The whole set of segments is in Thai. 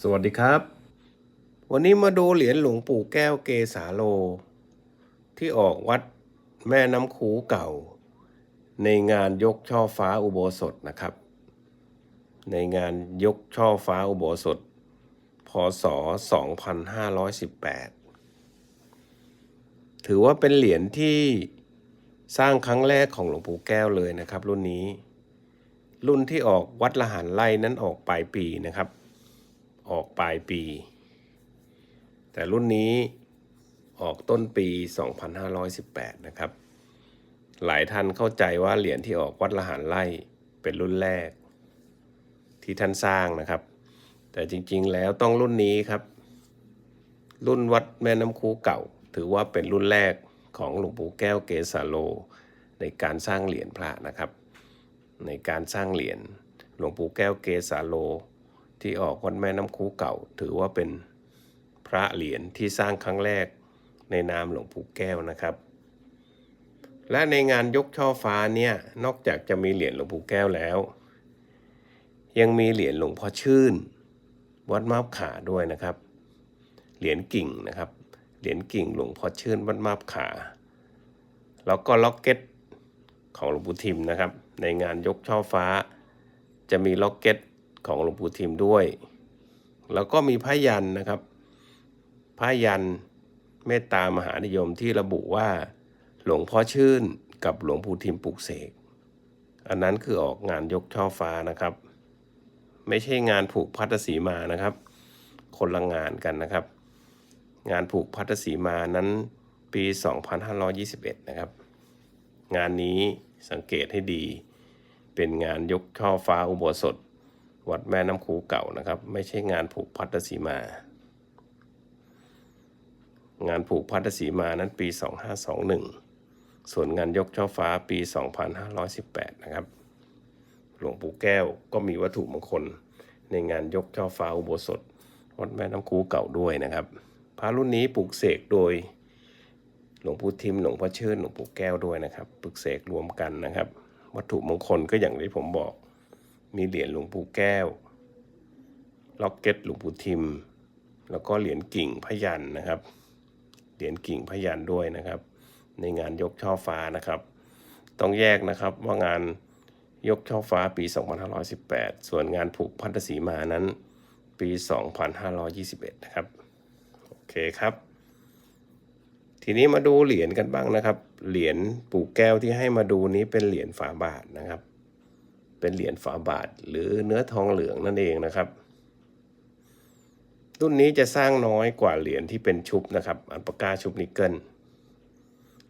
สวัสดีครับ วันนี้มาดูเหรียญหลวงปู่แก้วเกสาโล ที่ออกวัดแม่น้ำคูเก่า ในงานยกช่อฟ้าอุโบสถนะครับ ในงานยกช่อฟ้าอุโบสถ พศ 2518 ถือว่าเป็นเหรียญที่สร้างครั้งแรกของหลวงปู่แก้วเลยนะครับ รุ่นนี้ รุ่นที่ออกวัดละหันไล่นั้นออกปลายปีนะครับ ออกปลายปี แต่รุ่นนี้ออกต้นปี 2518 นะครับ หลายท่านเข้าใจว่าเหรียญที่ออกวัดละหารไล่เป็นรุ่นแรก ที่ท่านสร้างนะครับ แต่จริงๆแล้วต้องรุ่นนี้ครับ รุ่นวัดแม่น้ำคูเก่า ถือว่าเป็นรุ่นแรกของหลวงปู่แก้วเกสาโล ในการสร้างเหรียญพระนะครับ ในการสร้างเหรียญหลวงปู่แก้วเกสาโล ที่ออกวัดแม่น้ำคูเก่า ถือว่าเป็นพระเหรียญที่สร้างครั้งแรกในนามหลวงปู่แก้วนะครับ และในงานยกช่อฟ้าเนี่ยนอกจากจะมีเหรียญหลวงปู่แก้วแล้ว ยังมีเหรียญหลวงพ่อชื่น วัดมาบขาด้วยนะครับ เหรียญกิ่งนะครับ เหรียญกิ่งหลวงพ่อชื่นวัดมาบขา แล้วก็ล็อกเก็ตของหลวงปู่ทิมนะครับ ในงานยกช่อฟ้า จะมีล็อกเก็ต ของหลวงปู่ทิมด้วย แล้วก็มีพระยันนะครับพระยันเมตตามหานิยมที่ระบุว่า หลวงพ่อชื่นกับหลวงปู่ทิมปลุกเสก อันนั้นคือออกงานยกช่อฟ้านะครับ ไม่ใช่งานผูกพัทธสีมานะครับ คนละงานกันนะครับ งานผูกพัทธสีมานั้นปี 2521 นะครับ งานนี้สังเกตให้ดี เป็นงานยกช่อฟ้าอุโบสถ วัดแม่น้ำคูเก่านะครับ ไม่ใช่งานผูกพัทธสีมา งานผูกพัทธสีมานั้นปี 2521 ส่วนงานยกช่อฟ้าปี 2518 นะครับ หลวงปู่แก้วก็มีวัตถุมงคล ในงานยกช่อฟ้าอุโบสถ วัดแม่น้ำคูเก่าด้วยนะครับ พระรุ่นนี้ปลูกเสกโดยหลวงปู่ทิม หลวงพ่อเชิญหลวงปู่แก้วด้วยนะครับ ปลูกเสกรวมกันนะครับ วัตถุมงคลก็อย่างที่ผมบอก มีเหรียญหลวงปู่แก้ว ล็อกเก็ตหลวงปู่ทิม แล้วก็เหรียญกิ่งพยันนะครับ เหรียญกิ่งพยันด้วยนะครับ ในงานยกช่อฟ้านะครับ ต้องแยกนะครับว่างานยกช่อฟ้าปี 2518 ส่วนงานผูกพันธสีมานั้น ปี 2521 นะครับ โอเคครับ ทีนี้มาดูเหรียญกันบ้างนะครับ เหรียญปู่แก้วที่ให้มาดูนี้เป็นเหรียญฝาบาทนะครับ เป็นเหรียญฝาบาท หรือเนื้อทองเหลืองนั่นเองนะครับ รุ่นนี้จะสร้างน้อยกว่าเหรียญที่เป็นชุบนะครับ อันปากกาชุบนิกเกิล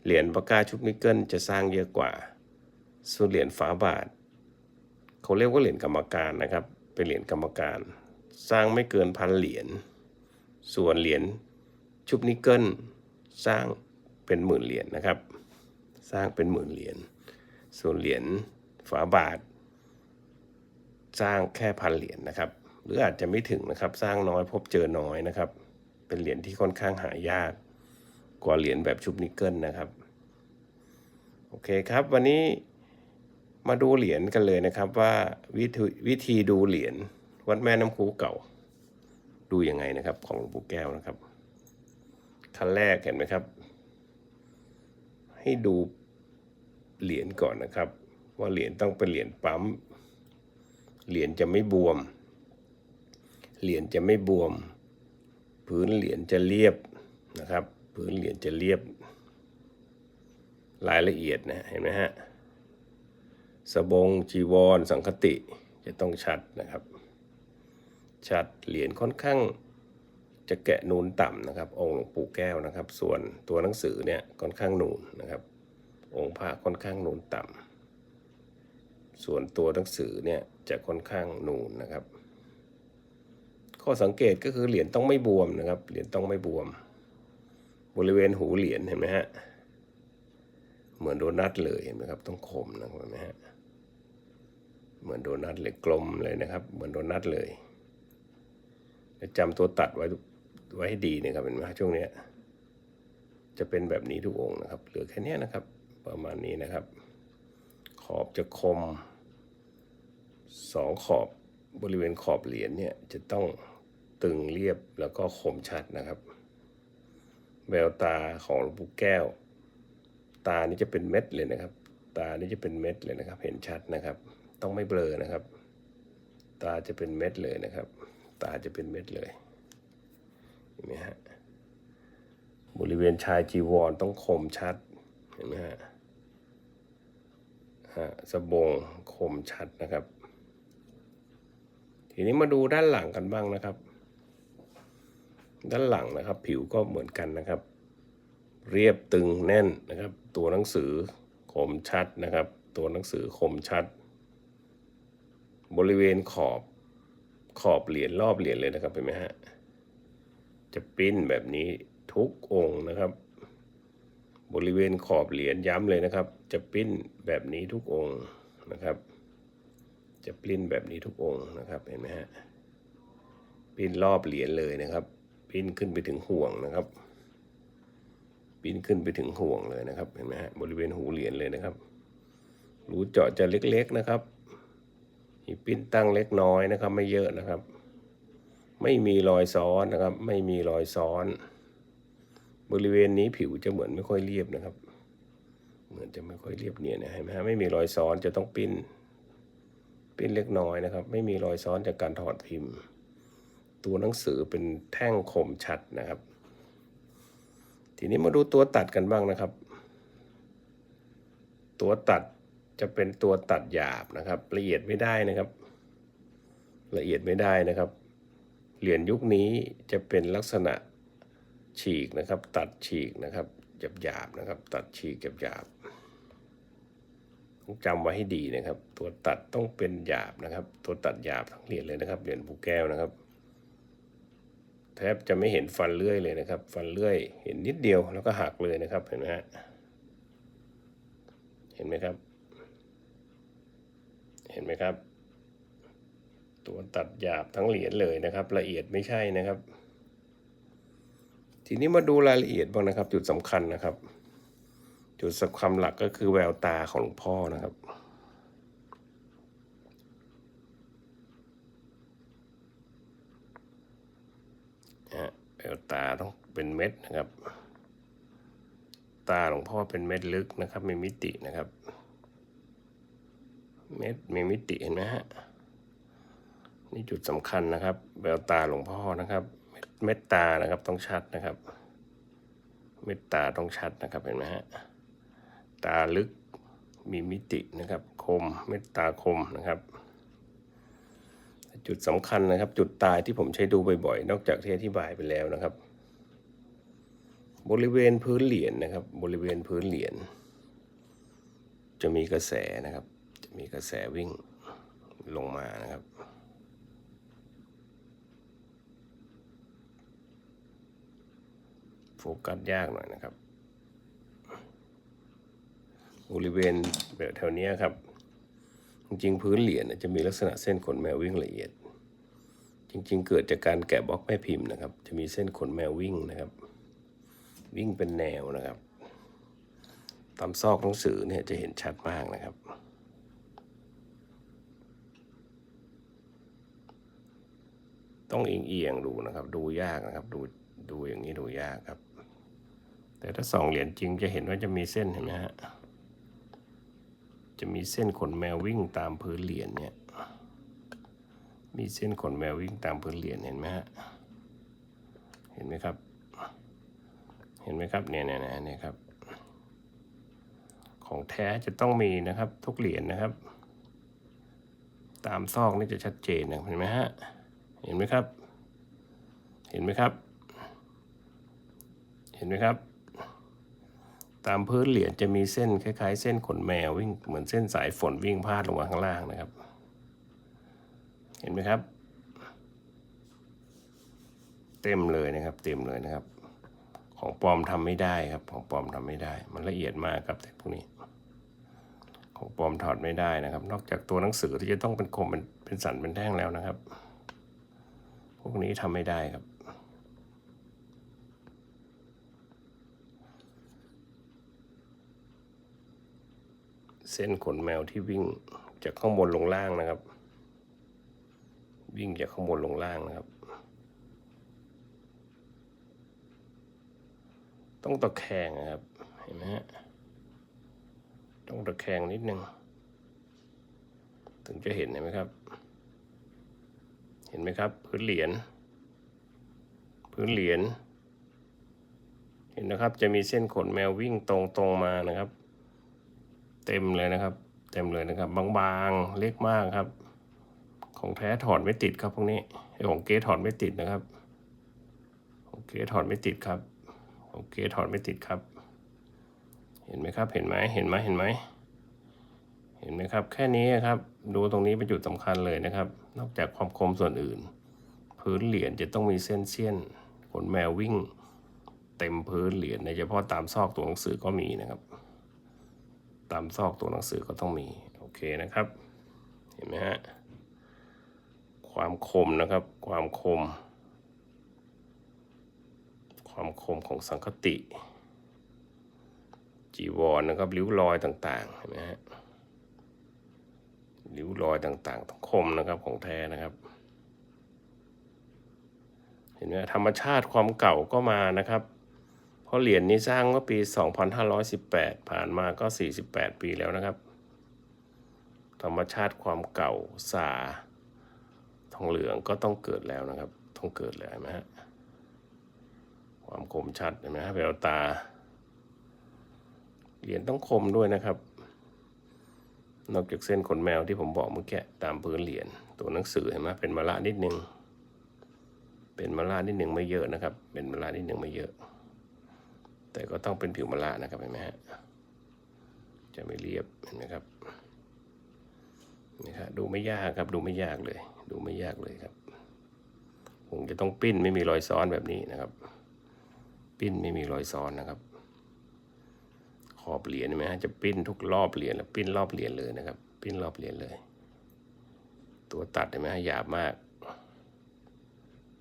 เหรียญปากกาชุบนิกเกิลจะสร้างเยอะกว่า ส่วนเหรียญฝาบาท เขาเรียกว่าเหรียญกรรมการนะครับ เป็นเหรียญกรรมการ สร้างไม่เกินพันเหรียญ ส่วนเหรียญชุบนิกเกิลสร้างเป็นหมื่นเหรียญนะครับ สร้างเป็นหมื่นเหรียญ ส่วนเหรียญฝาบาท สร้างแค่พันเหรียญนะครับ หรืออาจจะไม่ถึงนะครับ สร้างน้อยพบเจอน้อยนะครับ เป็นเหรียญที่ค่อนข้างหายาก กว่าเหรียญแบบชุบนิกเกิลนะครับ โอเคครับวันนี้มาดูเหรียญกันเลยนะครับว่าวิธีวิธีดูเหรียญวัดแม่น้ำคูเก่า ดูยังไงนะครับ ของหลวงปู่แก้วนะครับขั้นแรกเห็นไหมครับ ให้ดูเหรียญก่อนนะครับ ว่าเหรียญต้องเป็นเหรียญปั๊ม เหรียญจะไม่บวม เหรียญจะไม่บวม พื้นเหรียญจะเรียบนะครับ พื้นเหรียญจะเรียบ รายละเอียดนะเห็นไหมฮะสบงจีวร สังคติจะต้องชัดนะครับ ชัดเหรียญค่อนข้างจะแกะนูนต่ำนะครับ องค์หลวงปู่แก้วนะครับ ส่วนตัวหนังสือเนี่ยค่อนข้างนูนนะครับ องค์พระค่อนข้างนูนต่ำ ส่วนตัวหนังสือเนี่ยจะค่อนข้างนูนนะครับ ข้อสังเกตก็คือเหรียญต้องไม่บวมนะครับ เหรียญต้องไม่บวม บริเวณหูเหรียญเห็นไหมฮะ เหมือนโดนัทเลยเห็นไหมครับ ต้องคมนะครับเห็นไหมฮะ เหมือนโดนัทเลยกลมเลยนะครับ เหมือนโดนัทเลยจำตัวตัดไว้ไว้ให้ดีนะครับเห็นไหมช่วงเนี้ยจะเป็นแบบนี้ทุกองนะครับ เหลือแค่นี้นะครับ ประมาณนี้นะครับ ขอบจะคม สองขอบบริเวณขอบเหรียญเนี่ยจะต้องตึงเรียบแล้วก็คมชัดนะครับ แววตาของหลวงปู่แก้ว ตานี่จะเป็นเม็ดเลยนะครับ ตานี่จะเป็นเม็ดเลยนะครับ เห็นชัดนะครับ ต้องไม่เบลอนะครับ ตาจะเป็นเม็ดเลยนะครับ ตาจะเป็นเม็ดเลยเห็นไหมฮะบริเวณชายจีวรต้องคมชัดเห็นไหมฮะฮะสบงคมชัดนะครับ ทีนี้มาดูด้านหลังกันบ้างนะครับ ด้านหลังนะครับ ผิวก็เหมือนกันนะครับ เรียบตึงแน่นนะครับ ตัวหนังสือคมชัดนะครับ ตัวหนังสือคมชัด บริเวณขอบขอบเหรียญรอบเหรียญเลยนะครับเห็นไหมฮะจะปิ้นแบบนี้ทุกองค์นะครับ บริเวณขอบเหรียญย้ำเลยนะครับ จะปิ้นแบบนี้ทุกองค์นะครับ จะปลิ้นแบบนี้ทุกองค์นะครับเห็นไหมฮะปิ้นรอบเหรียญเลยนะครับปิ้นขึ้นไปถึงห่วงนะครับปิ้นขึ้นไปถึงห่วงเลยนะครับเห็นไหมฮะบริเวณหูเหรียญเลยนะครับรูเจาะจะเล็กๆนะครับมีปิ้นตั้งเล็กน้อยนะครับ ไม่เยอะนะครับ ไม่มีรอยซ้อนนะครับ ไม่มีรอยซ้อน บริเวณนี้ผิวจะเหมือนไม่ค่อยเรียบนะครับ เหมือนจะไม่ค่อยเรียบเนียนนะเห็นไหมฮะไม่มีรอยซ้อนจะต้องปิ้น เปิ้นเล็กน้อยนะครับ ไม่มีรอยซ้อนจากการถอดพิมพ์ ตัวหนังสือเป็นแท่งคมชัดนะครับ ทีนี้มาดูตัวตัดกันบ้างนะครับ ตัวตัดจะเป็นตัวตัดหยาบนะครับ ละเอียดไม่ได้นะครับ ละเอียดไม่ได้นะครับ เหรียญยุคนี้จะเป็นลักษณะฉีกนะครับ ตัดฉีกนะครับหยาบหยาบๆนะครับ ตัดฉีกหยาบหยาบๆ ต้องจำไว้ให้ดีนะครับ ตัวตัดต้องเป็นหยาบนะครับ ตัวตัดหยาบทั้งเหรียญเลยนะครับเหรียญภูแก้วนะครับ แทบจะไม่เห็นฟันเลื่อยเลยนะครับ ฟันเลื่อย เห็นนิดเดียวแล้วก็หักเลยนะครับเห็นไหมฮะเห็นไหมครับ เห็นไหมครับ ตัวตัดหยาบทั้งเหรียญเลยนะครับ ละเอียดไม่ใช่นะครับ ทีนี้มาดูรายละเอียดบ้างนะครับ จุดสำคัญนะครับ จุดสำคัญหลักก็คือแววตาของหลวงพ่อนะครับแววตาต้องเป็นเม็ดนะครับ ตาหลวงพ่อเป็นเม็ดลึกนะครับ มีมิตินะครับ เม็ดมีมิติเห็นไหมฮะนี่จุดสำคัญนะครับ แววตาหลวงพ่อนะครับ เม็ดตานะครับต้องชัดนะครับ เม็ดตาต้องชัดนะครับเห็นไหมฮะ ตาลึกมีมิตินะครับคมเม็ดตาคมนะครับ จุดสำคัญนะครับ จุดตายที่ผมใช้ดูบ่อยๆ นอกจากที่อธิบายไปแล้วนะครับ บริเวณพื้นเหรียญนะครับ บริเวณพื้นเหรียญจะมีกระแสนะครับ จะมีกระแสวิ่งลงมานะครับโฟกัสยากหน่อยนะครับ บริเวณแบบแถวนี้ครับ จริงๆ พื้นเหรียญจะมีลักษณะเส้นขนแมววิ่งละเอียด จริง ๆ เกิดจากการแกะบล็อกแม่พิมพ์นะครับ จะมีเส้นขนแมววิ่งนะครับ วิ่งเป็นแนวนะครับ ตามซอกหนังสือเนี่ยจะเห็นชัดมากนะครับต้องเอียงเอียงๆดูนะครับ ดูยากนะครับ ดูดูอย่างนี้ดูยากครับ แต่ถ้าสองเหรียญจริงจะเห็นว่าจะมีเส้นเห็นไหมฮะ จะมีเส้นขนแมววิ่งตามพื้นเหรียญเนี่ย มีเส้นขนแมววิ่งตามพื้นเหรียญเห็นไหมฮะ เห็นไหมครับ เห็นไหมครับเนี่ยเนี่ยเนี่ยครับ ของแท้จะต้องมีนะครับ ทุกเหรียญนะครับ ตามซอกนี่จะชัดเจนนะเห็นไหมฮะ เห็นไหมครับ เห็นไหมครับ เห็นไหมครับ ตามพื้นเหรียญจะมีเส้นคล้ายๆ เส้นขนแมววิ่งเหมือนเส้นสายฝนวิ่งพาดลงมาข้างล่างนะครับ เห็นไหมครับ เต็มเลยนะครับ เต็มเลยนะครับ ของปลอมทำไม่ได้ครับ ของปลอมทำไม่ได้ มันละเอียดมากครับแต่พวกนี้ ของปลอมถอดไม่ได้นะครับ นอกจากตัวหนังสือที่จะต้องเป็นคมเป็นเป็นสันเป็นแท่งแล้วนะครับ พวกนี้ทำไม่ได้ครับ เส้นขนแมวที่วิ่งจากข้างบนลงล่างนะครับ วิ่งจากข้างบนลงล่างนะครับ ต้องตะแคงนะครับ เห็นไหมฮะต้องตะแคงนิดนึง ถึงจะเห็นเห็นไหมครับ เห็นไหมครับ พื้นเหรียญพื้นเหรียญเห็นนะครับจะมีเส้นขนแมววิ่งตรงๆมานะครับ เต็มเลยนะครับ เต็มเลยนะครับ บางๆเล็กมากครับ ของแท้ถอดไม่ติดครับพวกนี้ไอของเก๊ถอดไม่ติดนะครับของเกถอดไม่ติดครับของเกถอดไม่ติดครับ เห็นไหมครับ เห็นไหมเห็นไหมเห็นไหมเห็นไหมครับ แค่นี้ครับ ดูตรงนี้เป็นจุดสำคัญเลยนะครับ นอกจากความคมส่วนอื่น พื้นเหรียญจะต้องมีเส้นเสี้ยนขนแมววิ่ง เต็มพื้นเหรียญในเฉพาะตามซอกตัวหนังสือก็มีนะครับ ตามซอกตัวหนังสือก็ต้องมี โอเคนะครับ เห็นไหมฮะ ความคมนะครับ ความคม ความคมของสังคติ จีวรนะครับริ้วรอยต่างๆ เห็นไหมฮะริ้วรอยต่างๆต้องคมนะครับของแท้นะครับเห็นไหมธรรมชาติความเก่าก็มานะครับ ราะเหรียญนี้สร้างเมื่อปี 2518 ผ่านมาก็ 48 ปีแล้วนะครับ ธรรมชาติความเก่าสาทองเหลืองก็ต้องเกิดแล้วนะครับ ต้องเกิดแล้วเห็นไหมฮะ ความคมชัดเห็นไหมฮะแววตา เหรียญต้องคมด้วยนะครับ นอกจากเส้นขนแมวที่ผมบอกเมื่อกี้ตามพื้นเหรียญตัวหนังสือเห็นไหมเป็นมะละนิดนึง เป็นมะละนิดหนึ่งไม่เยอะนะครับ เป็นมะละนิดหนึ่งไม่เยอะ แต่ก็ต้องเป็นผิวมะละนะครับเห็นไหมฮะจะไม่เรียบเห็นไหมครับนี่ครับดูไม่ยากครับดูไม่ยากเลย ดูไม่ยากเลยครับคงจะต้องปิ้นไม่มีรอยซ้อนแบบนี้นะครับ ปิ้นไม่มีรอยซ้อนนะครับ ขอบเหรียญเห็นไหมฮะจะปิ้นทุกรอบเหรียญแล้วปิ้นรอบเหรียญเลยนะครับ ปิ้นรอบเหรียญเลย ตัวตัดเห็นไหมฮะหยาบมาก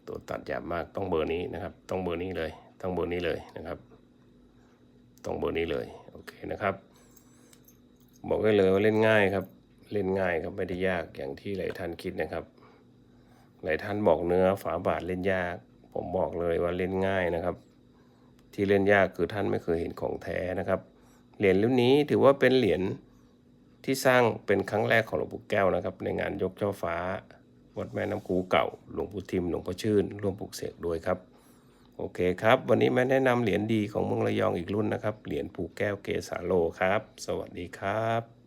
ตัวตัดหยาบมากต้องเบอร์นี้นะครับ ต้องเบอร์นี้เลย ต้องเบอร์นี้เลยนะครับ ต้องเบอร์นี้เลยโอเคนะครับ บอกได้เลยว่าเล่นง่ายครับ เล่นง่ายครับไม่ได้ยากอย่างที่หลายท่านคิดนะครับ หลายท่านบอกเนื้อฝาบาทเล่นยาก ผมบอกเลยว่าเล่นง่ายนะครับ ที่เล่นยากคือท่านไม่เคยเห็นของแท้นะครับเหรียญรุ่นนี้ถือว่าเป็นเหรียญที่สร้างเป็นครั้งแรกของหลวงปู่แก้วนะครับ ในงานยกเจ้าฟ้าวัดแม่น้ำคูเก่าหลวงปู่ทิมหลวงพ่อชื่น ร่วมปลุกเสกด้วยครับ โอเคครับ วันนี้มาแนะนำเหรียญดีของเมืองระยองอีกรุ่นนะครับ เหรียญผูกแก้วเกสาโลครับ สวัสดีครับ